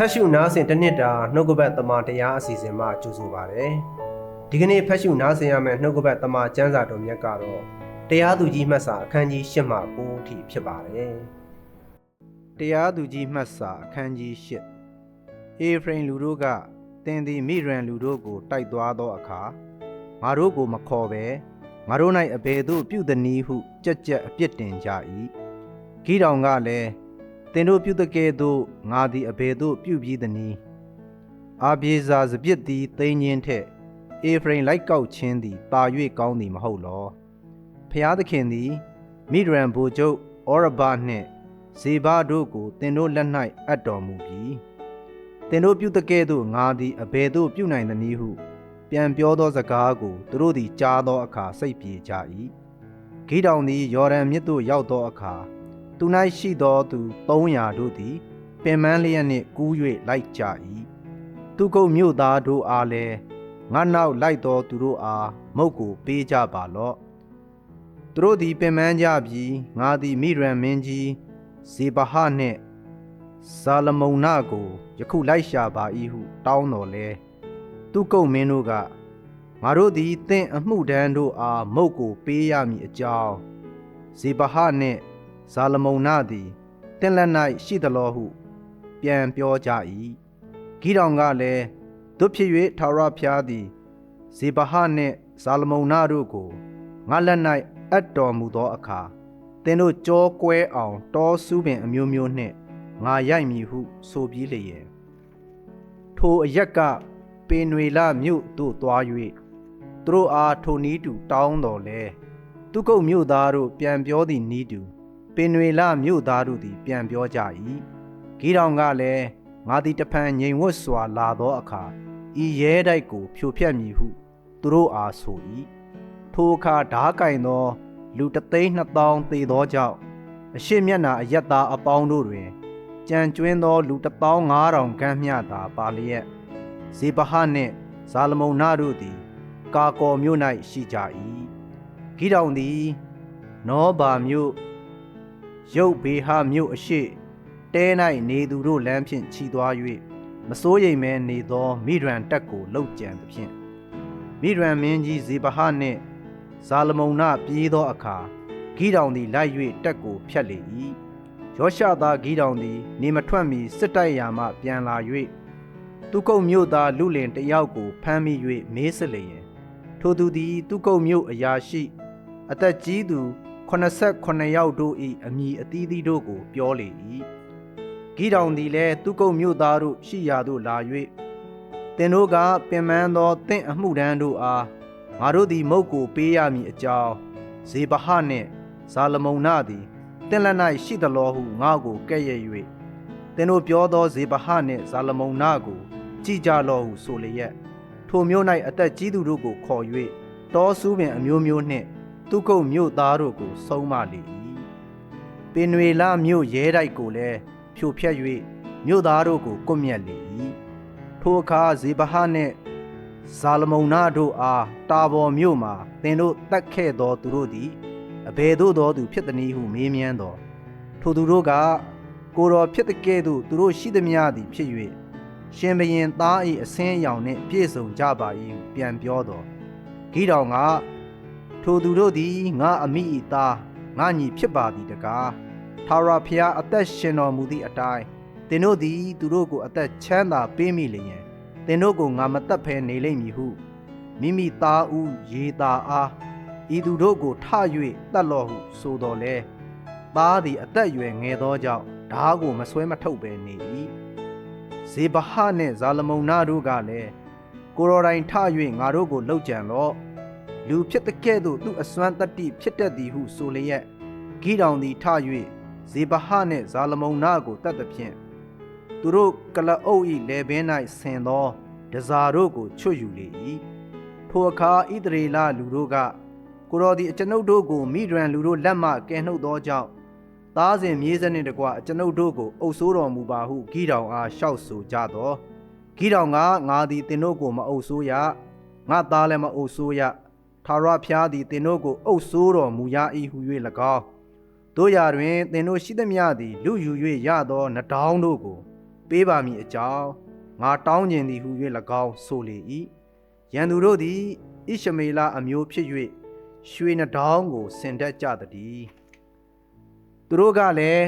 ဖတ်ရှုနားဆင်တစ်နှစ်တာနှုတ်ကပတ်တမန်တရားအစီအစဉ်မှကြိုဆိုပါရစေ။ဒီကနေ့ဖတ်ရှုနားဆင်ရမယ့်နှုတ်ကပတ်တမန်ကျမ်းစာတော်မြတ်ကတော့တရားသူကြီးမှတ်စာအခန်းကြီး၈မှ9အထိဖြစ်ပါတယ်။တရားသူကြီးမှတ်စာအခန်းကြီး၈အေဖရင်လူတို့ကတင်သည်မိရန်လူတို့ကိုတိုက်သွားသောအခါငါတို့ကိုမခေါ်ပဲငါတို့၌အဘယ်သို့ပြုသည်နည်းဟုကြက်ကြက်အပြစ်တင်ကြ၏။ဂီတောင်ကလည်း သင်တို့ပြုတကဲ့သို့ငါသည်အဘယ်သို့ပြုပြီးသနည်းအာပြေစာစပြစ်သည်သိင်းချင်းထက်အေဖရင်လိုက်ကောက်ခြင်းသည်တာ၍ကောင်းသည်မဟုတ်လောဖျားသခင်သည်မိဒရန်ဘူကျုပ်ဩရဘနှင့်ဇေဘတို့ကိုသင်တို့လက်၌အပ်တော်မူပြီးသင်တို့ပြုတကဲ့သို့ငါသည်အဘယ်သို့ပြုနိုင်သနည်းဟု ပြန်ပြောသောစကားကိုသူတို့သည်ကြားသောအခါစိတ်ပြေကြ၏ဂီတောင်သည်ယော်ဒန်မြစ်သို့ရောက်သောအခါ သူ၌ရှိသောသူ300တို့သည် ပင်မန်းလျက်နှင့်ကူး၍လိုက်ကြ၏သူကုတ်မြို့သားတို့အားလည်းငါနောက်လိုက်သောသူတို့အားမုတ်ကိုပေးကြပါလော့သူတို့သည်ပင်မန်းကြပြီးငါသည်မိရန်မင်းကြီးဇေဘဟနှင့်ဇာလမုန်နာကိုယခုလိုက်ရှာပါ၏ဟုတောင်းတော်လဲသူကုတ်မင်းတို့ကငါတို့သည်တင့်အမှုဒန်းတို့အားမုတ်ကိုပေးရမည်အကြောင်းဇေဘဟနှင့် ဇာလမုန်နာသည်တင့်လက်၌ရှိသလောဟု ပြန်ပြောကြ၏ဂီတောင်ကလည်းတို့ဖြစ်၍ထာဝရဘုရားသည်ဇေဘဟနှင့်ဇာလမုန်နာတို့ကိုငါလက်၌အပ်တော်မူသောအခါသင်တို့ကြောကွဲအောင်တောဆူးပင်အမျိုးမျိုးနှင့်ငါရိုက်မည်ဟု ဆိုပြီးလျင်ထိုအရက်ကပင်ွေလမြို့သို့သွား၍သူတို့အားထိုနီးတူတောင်းတော်လဲသူကုတ်မြို့သားတို့ပြန်ပြောသည့်နီးတူ ပင်ွေလမြို့သားတို့သည် ပြန်ပြောကြ၏ဂီတောင်ကလည်းငါသည်တဖန်ငြိမ်ဝတ်စွာလာသောအခါဤရဲတိုက်ကို ဖြိုဖျက်မည်ဟု သူတို့အားဆို၏ထိုအခါဓားကင်သော လူတသိန်းနှစ်သောင်းသေသောကြောင့်အရှိမျက်နာအယက်သားအပေါင်းတို့တွင်ကြံကျွင်းသောလူတသောင်း9000ခန်းမျှသာပါလျက်ဇေဘဟနှင့်ဇာလမုန်နာတို့သည် ကာကော်မြို့၌ရှိကြ၏ဂိတောင်သည် နောဘာမြို့ ရုပ်ဘေဟမြို့အရှိတဲ၌နေသူတို့လမ်းဖြင့်ခြီသွား၍မစိုးရိမ်မဲနေသောမိဒရန်တက်ကိုလှုပ်ကြံသဖြင့်မိဒရန်မင်းကြီးဇေဘဟနှင့်ဇာလမုန်နာပြေးသောအခါဂိတောင်သည်လိုက်၍တက်ကိုဖျက်လေ၏ယောရှသားဂိတောင်သည် နေမထွက်မီစစ်တိုက်ရာမှပြန်လာ၍သူကုတ်မြို့သားလူလင်တယောက်ကိုဖမ်းမိ၍မေးစစ်လျင်ထိုသူသည်သူကုတ်မြို့အရာရှိ အသက်ကြီးသူ 89ယောက်တို့၏အမည်အသီးသီးတို့ကို ပြောလေ၏ဂိတောင်သည်လည်းသူကုတ်မြို့သားတို့ရှိရာသို့လာ၍သင်တို့ကပင်ပန်းသောတင့်အမှုတန်းတို့အားငါတို့သည်မုတ်ကိုပေးရမည်အကြောင်းဇေဘဟနှင့်ဇာလမုန်နာသည်တင့်လက်၌ရှိသလောဟုငါကိုကဲ့ရဲ့၍သင်တို့ပြောသောဇေဘဟနှင့်ဇာလမုန်နာကိုကြည်ကြလောဟုဆိုလျက်ထိုမြို့၌အသက်ကြီးသူတို့ကိုခေါ်၍တောဆူးပင်အမျိုးမျိုးနှင့် သူကုတ်မြို့သားတို့ကိုဆုံးမလေ၏ပင်ွေလမြို့ရဲတိုက်ကိုလည်းဖြိုဖျက်၍မြို့သားတို့ကိုကွပ်မျက်လေ၏ထိုအခါဇေဘဟနှင့်ဇာလမုန်နာတို့အားတာဘော်မြို့မှာသင်တို့တတ်ခဲ့သောသူတို့သည်အဘယ်သို့သောသူဖြစ်သည်ဟုမေးမြန်းတော်ထိုသူတို့ကကိုတော်ဖြစ်တဲ့ကဲ့သို့သူတို့ရှိသည်များသည်ဖြစ်၍ရှင်ဘရင်သား၏အစင်းအယောင်နှင့်ပြည့်စုံကြပါ၏ဟုပြန်ပြောတော်ဂိတောင်က ထိုသူတို့သည်ငါအမိ၏သားငါညီဖြစ်ပါသည်တကားထာဝရဘုရားအသက်ရှင်တော်မူသည့်အတိုင်းသင်တို့သည်သူတို့ကိုအသက်ချမ်းသာပေးမိလျင်သင်တို့ကိုငါမတတ်ဖဲနေလိမ့်မည်ဟုမိမိသားဦးရေသာအားဤသူတို့ကိုထ၍တတ်လော့ဟုဆိုတော်လဲသားသည်အသက်အရွယ်ငယ်သောကြောင့်ဓားကိုမဆွဲမထုတ်ပဲနေ၏ဇေဘဟနှင့်ဇာလမုန်နာတို့ကလည်းကိုရော်တိုင်းထ၍ငါတို့ကိုလှုပ်ကြံလော့ လူဖြစ်တဲ့ကဲ့သို့သူအစွမ်းတတ္တိဖြစ်တတ်သည်ဟုဆိုလျက်ဂိတောင်သည်ထ၍ဇေဘဟနှင့်ဇာလမုန်နာကိုတတ်သဖြင့်သူတို့ကလအုပ်၏လေဘင်း၌ဆင်သောဒဇာတို့ကိုချွတ်ယူလေ၏ထိုအခါဣသရေလလူတို့ကကိုတော်သည်အကျွန်ုပ်တို့ကိုမိဒရန်လူတို့လက်မှကယ်နှုတ်သောကြောင့်သားစဉ်မြေးစနစ်တကွအကျွန်ုပ်တို့ကိုအုပ်ဆိုးတော်မူပါဟုဂိတောင်အားလျှောက်ဆိုကြသောဂိတောင်ကငါသည်တင်တို့ကိုမအုပ်ဆိုးရငါသားလည်းမအုပ်ဆိုးရ ထာဝရဘုရားသည်တင်တို့ကိုအုပ်ဆိုးတော်မူရ၏ဟု၍၎င်းတို့ရာတွင်သင်တို့ရှိသမျှသည်လူယူ၍ရသောနဒောင်းတို့ကို ပေးပါမည်အကြောင်းငါတောင်းကျင်သည်ဟု၍၎င်းဆိုလေ၏ရန်သူတို့သည်ဣရှမေလအမျိုးဖြစ်၍ရွှေနှောင်းကိုဆင်တက်ကြသည်သူတို့ကလည်း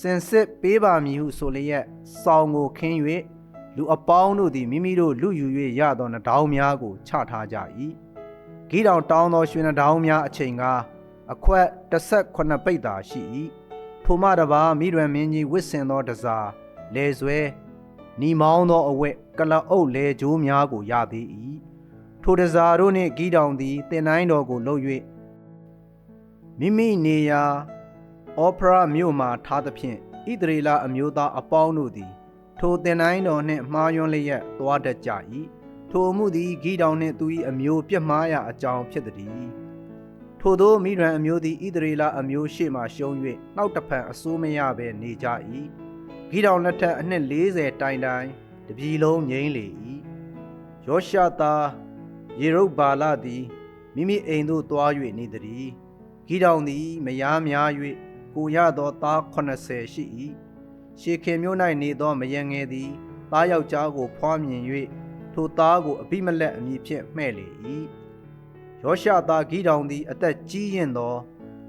စင်စစ်ပေးပါမည်ဟုဆိုလျက်စောင်းကိုခင်း၍လူအပေါင်းတို့သည်မိမိတို့လူယူ၍ရသောနှောင်းများကိုချထားကြ၏ ဂီတောင်တောင်းသောရွှေနှောင်းများအချိန်ကအခွက်18ပိတ်သာရှိ၏ထိုမှတပါမိတွင်မင်းကြီးဝစ်စင်သောတစားလေဆွဲနီမောင်းသောအဝက်ကလအုပ်လေကြိုးများကိုရသေး၏ထိုတစားတို့နှင့်ဂီတောင်သည်တင်တိုင်းတော်ကိုလှုပ်၍မိမိနေရာအော်ပရာမြို့မှထားသဖြင့်ဣသရေလအမျိုးသားအပေါင်းတို့သည် ထိုတင်တိုင်းတော်နှင့်မှားယွင်းလျက်သွားတတ်ကြ၏ ထိုအမှုသည်ဂီတောင်နှင့်သူ၏အမျိုးပြစ်မှားရာအကြောင်းဖြစ်သည်ထိုသောမိရန်အမျိုးသည်ဣသရေလအမျိုးရှေ့မှရှုံး၍နောက်တဖန်အစိုးမရဘဲနေကြ၏ဂီတောင်လက်ထက်အနှစ်40တိုင်တိုင်တပြည်လုံးငြိမ်းလေ၏ယောရှသားယေရုဗ္ဗာလသည်မိမိအိမ်သို့သွား၍နေသည်ဂီတောင်သည်မယားများ၍ကိုရသောသား80ရှိ၏ရှေခင်မြို့၌နေသောမယငယ်သည်သားယောက်ျားကိုဖွားမြင်၍ ထိုသားကိုအဘိမလက်အမည်ဖြင့်မှဲ့လေ၏ယောရှသားဂီတောင်သည် အသက်ကြီးရင်သော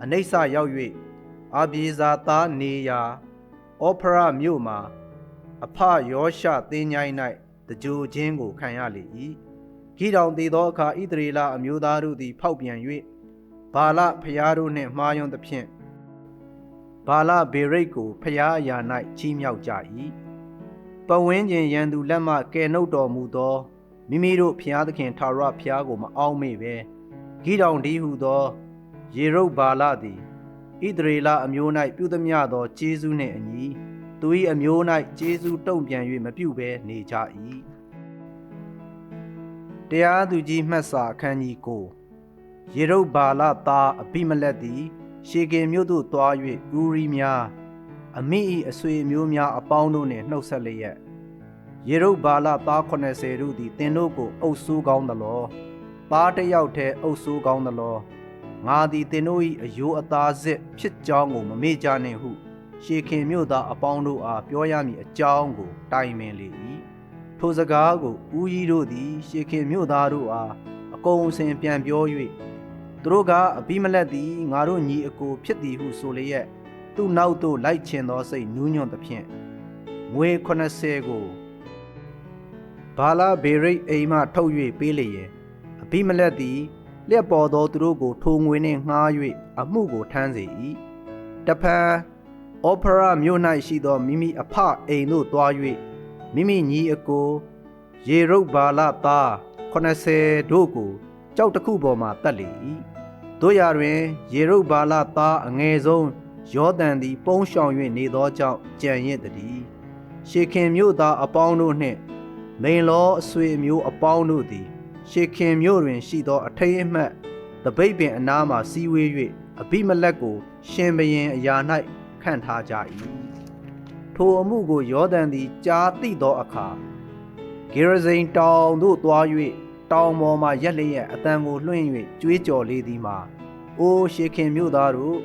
အနိစ္စရောက်၍အာပြေဇာသားနေရာအောဖရမြို့မှာ အဖယောရှသင်ញိုင်း၌တကြိုချင်းကိုခံရလေ၏ဂီတောင်တည်သောအခါဣသရေလအမျိုးသားတို့သည် ဖောက်ပြန်၍ဘာလဖျားတို့နှင့်မှားယွန်းသဖြင့်ဘာလဘေရိတ်ကိုဖျားအရာ၌ချီးမြှောက်ကြ၏ ပဝင်းကျင်ရန်သူလက်မှကယ်နှုတ်တော်မူသောမိမိတို့ဖျားသခင်ထာဝရဖျားကိုမအောက်မေ့ပဲဂီတောင်ဒီဟုသော ယေရုဗ္ဗာလသည်ဣသရေလအမျိုး၌ပြုသမျှသောကျေးဇူးနှင့်အညီသူ၏အမျိုး၌ကျေးဇူးတုံ့ပြန်၍မပြုဘဲနေကြ၏တရားသူကြီးမှတ်စာအခန်းကြီးကိုယေရုဗ္ဗာလသားအဘိမလက်သည် ရှေကင်မြို့သို့သွား၍ဂူရီများ အမိ၏အဆွေအမျိုးများအပေါင်းတို့နှင့်နှုတ်ဆက်လျက်ယေရုဗ္ဗာလသား80တို့သည်တင်တို့ကိုအုပ်ဆိုးကောင်းသလောသားတစ်ယောက်တည်းအုပ်ဆိုးကောင်းသလောငါသည်တင်တို့၏အယိုးအသားစစ်ဖြစ်ကြောင်းကိုမမေ့ကြနှင့်ဟုရှေခင်မြို့သားအပေါင်းတို့အားပြောရမည်အကြောင်းကိုတိုင်ပင်လေ၏ထိုစကားကိုဦးကြီးတို့သည် ရှေခင်မြို့သားတို့အားအကုန်အစင်ပြန်ပြော၍သူတို့ကအဘိမလက်သည်ငါတို့ညီအကိုဖြစ်သည်ဟုဆိုလျက် သူ့နောက်သို့လိုက်ချင်သောစိတ်နူးညွတ်သဖြင့်ငွေ80ကိုဘာလာဘေရိတ်အိမ်မှထုတ်၍ပေးလျင်အဘိမလက်သည်လျက်ပေါ်သောသူတို့ကိုထိုငွေနှင့်ငှား၍အမှုကိုထမ်းစေ၏တဖန်အော်ပရာမြို့၌ရှိသောမိမိအဖအိမ်သို့သွား၍မိမိညီအကိုယေရုဗ္ဗာလသား80တို့ကိုကြောက်တစ်ခုပေါ်မှတတ်လေ၏တို့ရတွင်ယေရုဗ္ဗာလသားအငယ်ဆုံး ယောသန်သည်ပုန်းရှောင်၍နေသောကြောင့်ကြံရစ်သည်ရှေခင်မြို့သားအပေါင်းတို့နှင့်မိန်လောအဆွေအမျိုးအပေါင်းတို့သည်ရှေခင်မြို့တွင်ရှိသောအထိတ်အမှတ်တပိတ်ပင်အနားမှစီးဝေး၍အဘိမလက်ကို ရှင်ဘရင်အရာ၌ခန့်ထားကြ၏ထိုအမှုကိုယောသန်သည်ကြားသိသောအခါဂေရဇိန်တောင်သို့သွား၍တောင်ပေါ်မှရက်လျက်အတန်ကိုလွှင့်၍ကြွေးကြော်လေသည်မှာအိုးရှေခင်မြို့သားတို့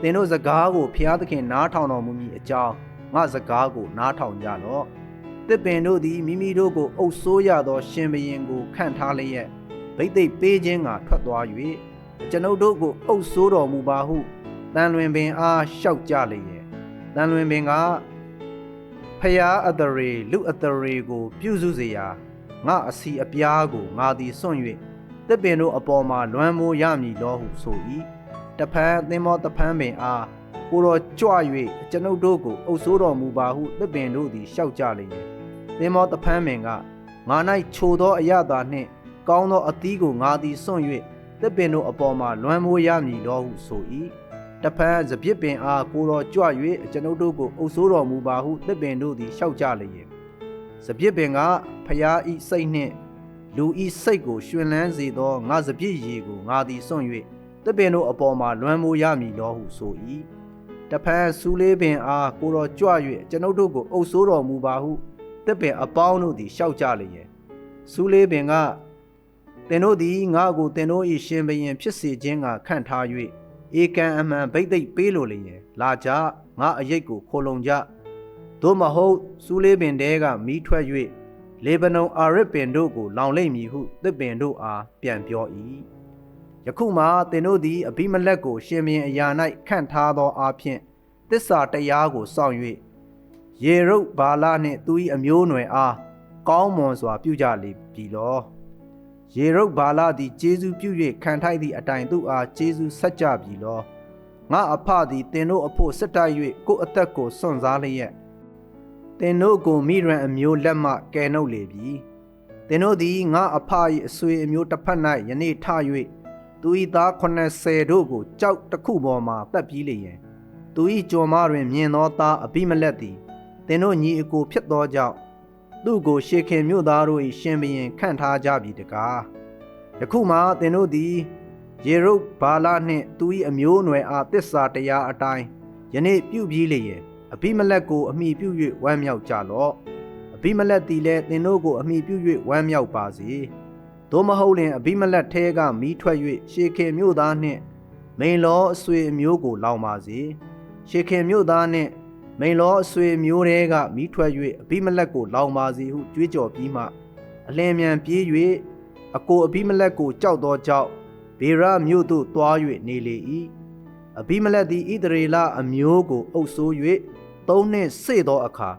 သင်တို့စကားကိုဖျားသခင်နားထောင်တော်မူမည်အကြောင်းငါစကားကိုနားထောင်ကြလော့တစ်ပင်တို့သည်မိမိတို့ကိုအုပ်ဆိုးရသောရှင်ဘရင်ကိုခန့်ထားလျက်ဗိသိက်ပေးခြင်းကထွက်သွား၍ကျွန်ုပ်တို့ကိုအုပ်ဆိုးတော်မူပါဟုတန်လွင်ပင်အားလျှောက်ကြလျက်တန်လွင်ပင်ကဖျားအတရေလူအတရေကို ပြုစုစေရာငါအစီအပြားကိုငါသည်စွန့်၍တစ်ပင်တို့အပေါ်မှာလွမ်းမိုးရမည်လောဟုဆို၏ တဖန်သင်္ဘောတဖန်ပင်အားကိုတော်ကြွ၍ကျွန်ုပ်တို့ကိုအုပ်ဆိုးတော်မူပါဟုတစ်ပင်တို့သည်လျှောက်ကြလျက်သင်္ဘောတဖန်ပင်ကငါ၌ချိုသောအရသာနှင့်ကောင်းသောအသီးကိုငါသည်စွန့်၍တစ်ပင်တို့အပေါ်မှာလွမ်းမိုးရမည်လောဟုဆို၏တဖန်စပြစ်ပင်အားကိုတော်ကြွ၍ကျွန်ုပ်တို့ကိုအုပ်ဆိုးတော်မူပါဟုတစ်ပင်တို့သည်လျှောက်ကြလျက်စပြစ်ပင်ကဖျားဤစိတ်နှင့်လူဤစိတ်ကိုရှင်လန်းစေသောငါစပြစ်ရည်ကိုငါသည်စွန့်၍ တပင်တို့အပေါ်မှာလွမ်းမိုးရမည်လောဟုဆို၏တဖန်စူးလေးပင်အားကိုတော်ကြွ၍ကျွန်ုပ်တို့ကိုအုပ်ဆိုးတော်မူပါဟုတပင်အပေါင်းတို့သည်ရှောက်ကြလျက်စူးလေးပင်ကသင်တို့သည်ငါ့ကိုသင်တို့၏ရှင်ဘရင်ဖြစ်စေခြင်းကခန့်ထား၍ဧကံအမှန်ဗိတ်သိက်ပေးလိုလျင်လာကြငါအရိတ်ကိုခိုလုံကြသို့မဟုတ်စူးလေးပင်တဲကမီးထွက်၍လေဗနုန်အာရစ်ပင်တို့ကိုလောင်လိမ့်မည်ဟုသစ်ပင်တို့အားပြန်ပြော၏ ယခုမှသင်တို့သည်အဘိမလက်ကို ရှင်ဘင်အရာ၌ခန့်ထားသောအဖြစ်တစ္ဆာတရားကိုစောင့်၍ယေရုတ်ဘာလနှင့်သူ၏အမျိုးအနွယ်အားကောင်းမွန်စွာ ပြုကြလေပြီလောယေရုတ်ဘာလသည်ဂျေဇုပြု၍ခံထိုက်သည့်အတိုင်သူအားဂျေဇုဆက်ကြပြီလောငါအဖသည်သင်တို့အဖို့စစ်တိုက်၍ကိုယ်အသက်ကိုစွန့်စားလျက်သင်တို့ကိုမိရန်အမျိုးလက်မှကယ်နှုတ်လေပြီသင်တို့သည်ငါအဖ၏အဆွေအမျိုးတစ်ဖက်၌ယနေ့ထ၍ သူ၏သား80တို့ကိုကြောက်တစ်ခုပေါ်မှတပ်ပြီးလေရင်သူ၏ကြုံမတွင်မြင်သောသားအဘိမလက်သည်သင်တို့ညီအကိုဖြစ်သောကြောင့်သူ့ကိုရှေခင်မြို့သားတို့၏ရှင်ဘရင်ခန့်ထားကြပြီတကားယခုမှသင်တို့သည်ယေရုဘာလနှင့်သူ၏အမျိုးအနွယ်အားတစ္ဆာတရားအတိုင်းယနေ့ပြုပြီးလေရင်အဘိမလက်ကိုအမိပြု၍ဝမ်းမြောက်ကြလော့အဘိမလက်သည်လည်းသင်တို့ကိုအမိပြု၍ဝမ်းမြောက်ပါစေ သို့မဟုတ်လျင်အဘိမလက်ထဲကမိထွက်၍ရှေခင်မြို့သားနှင့်မိန်လောအဆွေအမျိုးကိုလောင်ပါစေရှေခင်မြို့သားနှင့်မိန်လောအဆွေမျိုးတဲကမိထွက်၍အဘိမလက်ကိုလောင်ပါစေဟုကြွေးကြော်ပြီးမှအလင်းမြန်ပြေး၍အကိုအဘိမလက်ကိုကြောက်သောကြောင့်ဘေရမြို့သို့တွား၍နေလေ၏အဘိမလက်သည်ဣသရေလအမျိုးကိုအုပ်ဆိုး၍သုံးနှင့်စေသောအခါ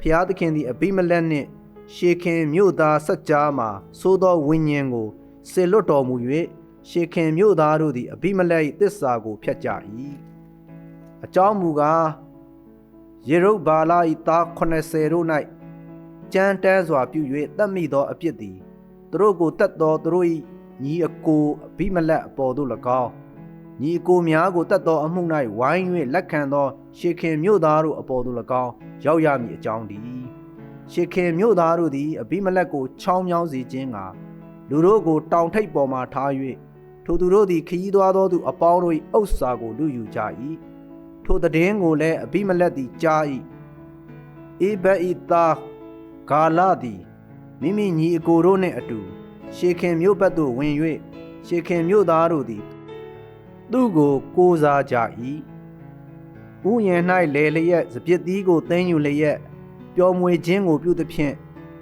ဖျားသခင်သည်အဘိမလက်နှင့် ရှေခင်မြို့သားဆက်ကြားမှသိုးသောဝိညာဉ်ကိုဆေလွတ်တော်မူ၍ရှေခင်မြို့သားတို့သည်အဘိမလက်၏တစ္ဆာကိုဖျက်ကြ၏အကြောင်းမူကားယေရုဘာလ၏သား80တို့၌ကြမ်းတမ်းစွာပြု၍တတ်မိသောအပြစ်သည်သူတို့ကိုတတ်သောသူတို့၏ညီအကိုအဘိမလက်အပေါ်သို့၎င်းညီအကိုများကိုတတ်သောအမှု၌ဝိုင်း၍လက်ခံသော ရှေခင်မြို့သားတို့အပေါ်သို့၎င်းရောက်ရမည်အကြောင်းတည်း ရှေခင်မြို့သားတို့သည်အဘိမလက်ကိုချောင်းမြောင်းစေခြင်းကလူတို့ကိုတောင်ထိပ်ပေါ်မှထား၍ထိုသူတို့သည်ခရီးသွားသောသူအပေါင်းတို့၏ဥစ္စာကိုလူယူကြ၏ထိုတည်င်းကိုလည်းအဘိမလက်သည်ကြား၏အေဘဤသားဂါလသည်မိမိညီအကိုတို့နှင့်အတူရှေခင်မြို့ဘက်သို့ဝင်၍ရှေခင်မြို့သားတို့သည်သူ့ကိုကိုးစားကြ၏ဥယျာဉ်၌လေလျက်စပြစ်သီးကိုသိမ်းယူလျက် ပျော်မွေခြင်းကိုပြုသဖြင့်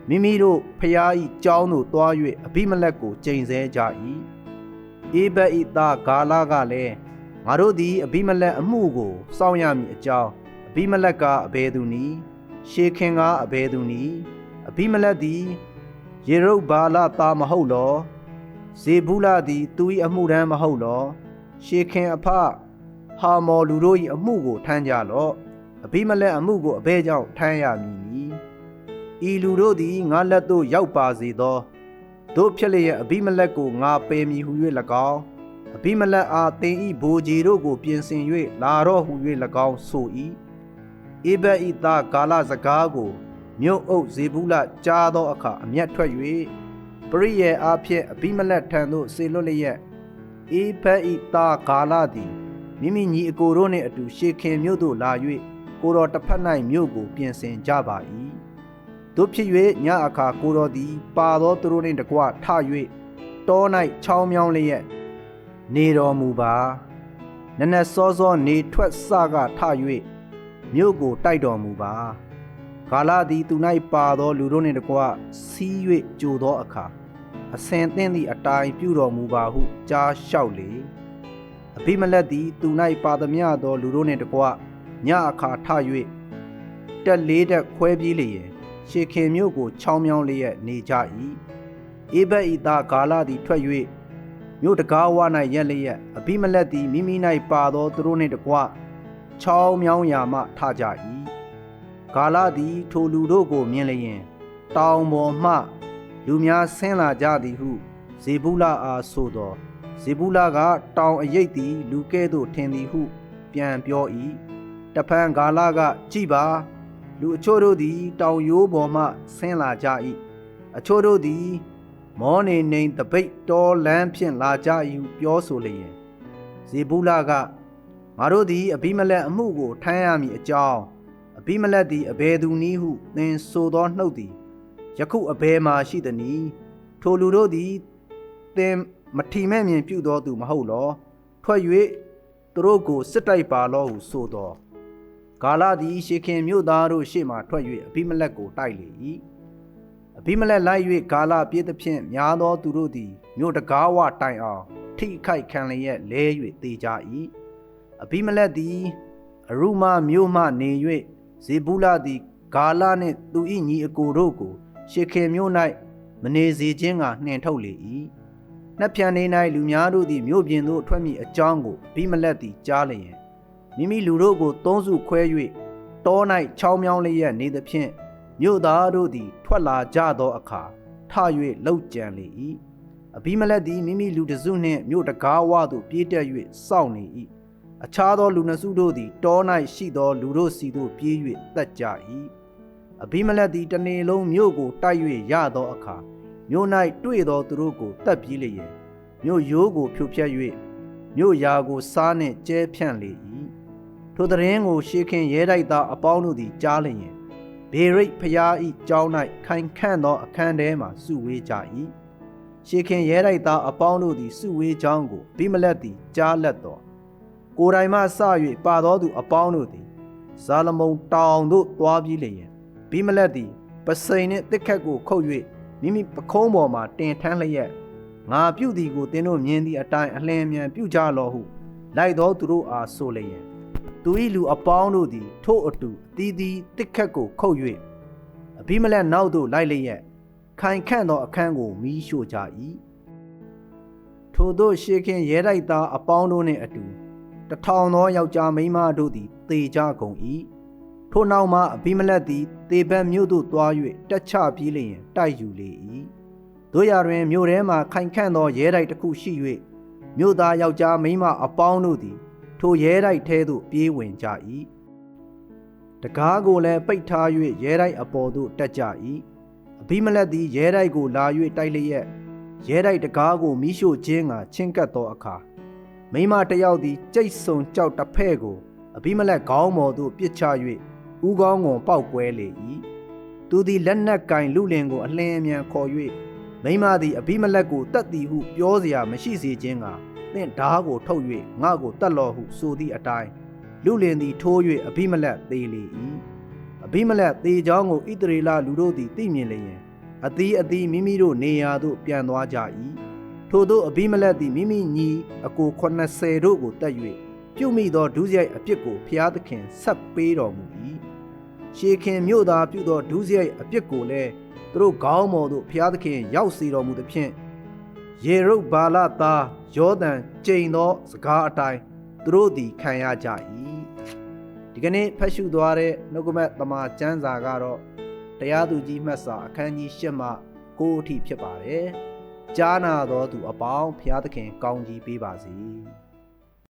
မိမိတို့ဖျား၏ကြောင်းသို့တွား၍အဘိမလက်ကိုကျိန်ဆဲကြ၏အေဘဤသားဂါလကလည်းငါတို့သည်အဘိမလက်အမှုကိုစောင့်ရမည်အကြောင်းအဘိမလက်ကအဘယ်သူနည်းရှေခင်ကအဘယ်သူနည်းအဘိမလက်သည်ယေရုဘာလသားမဟုတ်လောဇေဘူးလသည်သူ၏အမှုရန်မဟုတ်လောရှေခင်အဖဟာမော်လူတို့၏အမှုကိုထမ်းကြလော့ အဘိမလက်အမှုကိုအဘဲကြောင့်ထမ်းရမည်နီဤလူတို့သည်ငါလက်သို့ရောက်ပါစေသောတို့ဖြစ်လျက်အဘိမလက်ကိုငါပယ်မည်ဟု၍၎င်းအဘိမလက်အားတင်ဤဘိုးကြီးတို့ကိုပြင်ဆင်၍လာတော့ဟု၍၎င်းဆို၏အေဘဤသားဂါလစကားကိုမြို့အုပ်ဇေဘူးလကြားသောအခါအမျက်ထွက်၍ပရိယေအားဖြင့်အဘိမလက်ထံသို့ဆေလွတ်လျက်အေဘဤသားဂါလသည်မိမိညီအကိုတို့နှင့်အတူရှေခင်မြို့သို့လာ၍ ကိုတော်တစ်ဖက်၌မြို့ကိုပြင်ဆင်ကြပါ၏တို့ဖြစ်၍ညအခါကိုတော်သည် ပါသောသူတို့နှင့်တကွထ၍တော၌ချောင်းမြောင်းလျက်နေတော်မူပါနနက်စောစောနေထွက်စကထ၍မြို့ကိုတိုက်တော်မူပါဂါလသည်သူ၌ပါသောလူတို့နှင့်တကွစီး၍ကြိုသောအခါအစင်သင့်သည့်အတိုင်းပြုတော်မူပါဟုကြားလျှောက်လေအဘိမလက်သည်သူ၌ပါသမျှသောလူတို့နှင့်တကွ ညအခါထ၍တက်လေးတက်ခွဲပြေးလျင်ရှေခင်မြို့ကိုချောင်းမြောင်းလျက်နေကြ၏အေဘက်ဤသားဂါလသည်ထွက်၍မြို့တကားဝ၌ရက်လျက်အဘိမလက်သည်မိမိ၌ပါသောသူတို့နှင့်တကွချောင်းမြောင်းရာမှထကြ၏ဂါလသည်ထိုလူတို့ကိုမြင်လျင် တောင်ပေါ်မှ လူများဆင်းလာကြသည်ဟုဇေဘူးလအားဆိုသောဇေဘူးလကတောင်အရိပ်သည် လူကဲ့သို့ထင်သည်ဟု ပြန်ပြော၏ တဖန်ဂါလကကြည်ပါလူအချို့တို့သည် တောင်ရိုးပေါ်မှဆင်းလာကြ၏အချို့တို့သည် မောနေနေတပိတ်တော်လန်းဖြင့်လာကြ၏ဟုပြောဆိုလျင်ဇေဘူးလကငါတို့သည်အဘိမလက်အမှုကိုထမ်းရမည်အကြောင်းအဘိမလက်သည်အဘယ်သူနည်းဟုသင်ဆိုသောနှုတ်သည်ယခုအဘယ်မှာရှိသနည်းထိုလူတို့သည်သင်မထီမဲ့မြင်ပြုသောသူမဟုတ်လော ထွက်၍သူတို့ကိုစစ်တိုက်ပါလောဟုဆိုသော ဂဂါလသည်ရှေခင်မြို့သားတို့ရှေ့မှထွက်၍အဘိမလက်ကိုတိုက်လေ၏အဘိမလက်လိုက်၍ဂါလပြေးသဖြင့်များသောသူတို့သည်မြို့တကားဝတိုင်အောင်ထိခိုက်ခံလျက်လဲ၍တေကြ၏အဘိမလက်သည်အရုမမြို့မှနေ၍ဇေဘူးလသည်ဂါလနှင့်သူ၏ညီအကိုတို့ကို ရှေခင်မြို့၌မနေစေခြင်းကနှင်ထုတ်လေ၏နှစ်ဖြန်နေ၌လူများတို့သည်မြို့ပြင်သို့ထွက်မိအကြောင်းကိုအဘိမလက်သည်ကြားလျင် မိမိလူတို့ကိုသုံးစုခွဲ၍တော၌ချောင်းမြောင်းလျက်နေသဖြင့်မြို့သားတို့သည် ထွက်လာကြသောအခါထ၍လှုပ်ကြံလေ၏အဘိမလက်သည်မိမိလူတစုနှင့်မြို့တကားဝသို့ပြေးတက်၍စောင့်နေ၏အခြားသောလူနှစုတို့သည်တော၌ရှိသော လူတို့စီသို့ပြေး၍တက်ကြ၏အဘိမလက်သည်တနေ့လုံးမြို့ကိုတိုက်၍ရသောအခါမြို့၌တွေ့သောသူတို့ကိုတက်ပြေးလျက်မြို့ရိုးကိုဖြိုဖျက်၍မြို့ရာကိုစားနှင့်ကျဲဖြန့်လေ၏ ထိုတရင်ကိုရှေခင်ရဲတိုက်သားအပေါင်းတို့သည်ကြားလျင်ဘေရိတ်ဖျားဤကျောင်း၌ခိုင်ခန့်သောအခန်းထဲမှစုဝေးကြ၏ရှေခင်ရဲတိုက်သားအပေါင်းတို့သည်စုဝေးကြောင်းကိုဘိမလက်သည်ကြားလက်တော်ကိုယ်တိုင်မှစ၍ပါသောသူအပေါင်းတို့သည်ဇာလမုန်တောင်သို့သွားပြီးလျင်ဘိမလက်သည်ပစိန်နှင့်တစ်ခတ်ကိုခုတ်၍မိမိပခုံးပေါ်မှတင်ထမ်းလျက်ငါပြုသည်ကိုသင်တို့မြင်သည့်အတိုင်းအလင်းအမြန်ပြုကြလောဟုလိုက်သောသူတို့အားဆိုလျင် သူ၏လူအပေါင်းတို့သည် ထို့အတူအသီးသီးတစ်ခတ်ကိုခုတ်၍အဘိမလက်နောက်သို့လိုက်လျက်ခိုင်ခန့်သောအခန်းကိုမီးရှို့ကြ၏ထို့သောရှေခင်ရဲတိုက်သားအပေါင်းတို့နှင့်အတူတထောင်သောယောက်ျားမိန်းမတို့သည်တေကြကုန်၏ထိုနောက်မှအဘိမလက်သည်တေဘက်မြို့သို့သွား၍တက်ချပြေးလျင်တိုက်ယူလေ၏တို့ရတွင်မြို့ထဲမှခိုင်ခန့်သောရဲတိုက်တစ်ခုရှိ၍မြို့သားယောက်ျားမိန်းမအပေါင်းတို့သည် ထိုရဲတိုက်ထဲသို့ပြေးဝင်ကြ၏တကားကိုလည်းပိတ်ထား၍ရဲတိုက်အပေါ်သို့တက်ကြ၏အဘိမလက်သည်ရဲတိုက်ကိုလာ၍တိုက်လျက်ရဲတိုက်တကားကိုမိရှို့ခြင်းကချင်းကပ်သောအခါမိန်းမတစ်ယောက်သည်ကြိတ်ဆုံကြောက်တစ်ဖဲ့ကိုအဘိမလက်ခေါင်းပေါ်သို့ပြစ်ချ၍ဥကောင်းကိုပောက်ကွဲလေ၏သူသည်လက်နက်ကင်လူလင်ကိုအလင်းအမြန်ခေါ်၍မိမသည်အဘိမလက်ကိုတတ်သည်ဟုပြောเสียမရှိစေခြင်းက သင်ဓားကိုထုတ်၍ငါ့ကိုတတ်လော့ဟုဆိုသည့်အတိုင်းလူလင်သည်ထိုး၍အဘိမလက်သေးလေ၏အဘိမလက်သေချောင်းကိုဣတရေလလူတို့သည်သိမြင်လျင်အသီးအသီးမိမိတို့နေရာသို့ပြန်သွားကြ၏ထို့သောအဘိမလက်သည်မိမိညီအကို80တို့ကိုတတ်၍ပြုမိသောဒုစရိုက်အပြစ်ကိုဖျားသခင်ဆက်ပေးတော်မူ၏ရှေခင်မြို့သားပြုသောဒုစရိုက်အပြစ်ကိုလည်းသူတို့ခေါင်းမော်သို့ဖျားသခင်ရောက်စေတော်မူသဖြင့် ယေရုဘာလသားယောသန်ကျိန်သောစကားအတိုင်းသူတို့သည်ခံရကြ၏ဒီကနေ့ဖတ်ရှုသွားတဲ့နှုတ်ကပတ်သမာကျမ်းစာကတော့တရားသူကြီးမှတ်စာအခန်းကြီး၈မှ9အထိဖြစ်ပါတယ်ကြားနာတော်သူအပေါင်းဖျားသခင်ကောင်းကြီးပေးပါစေ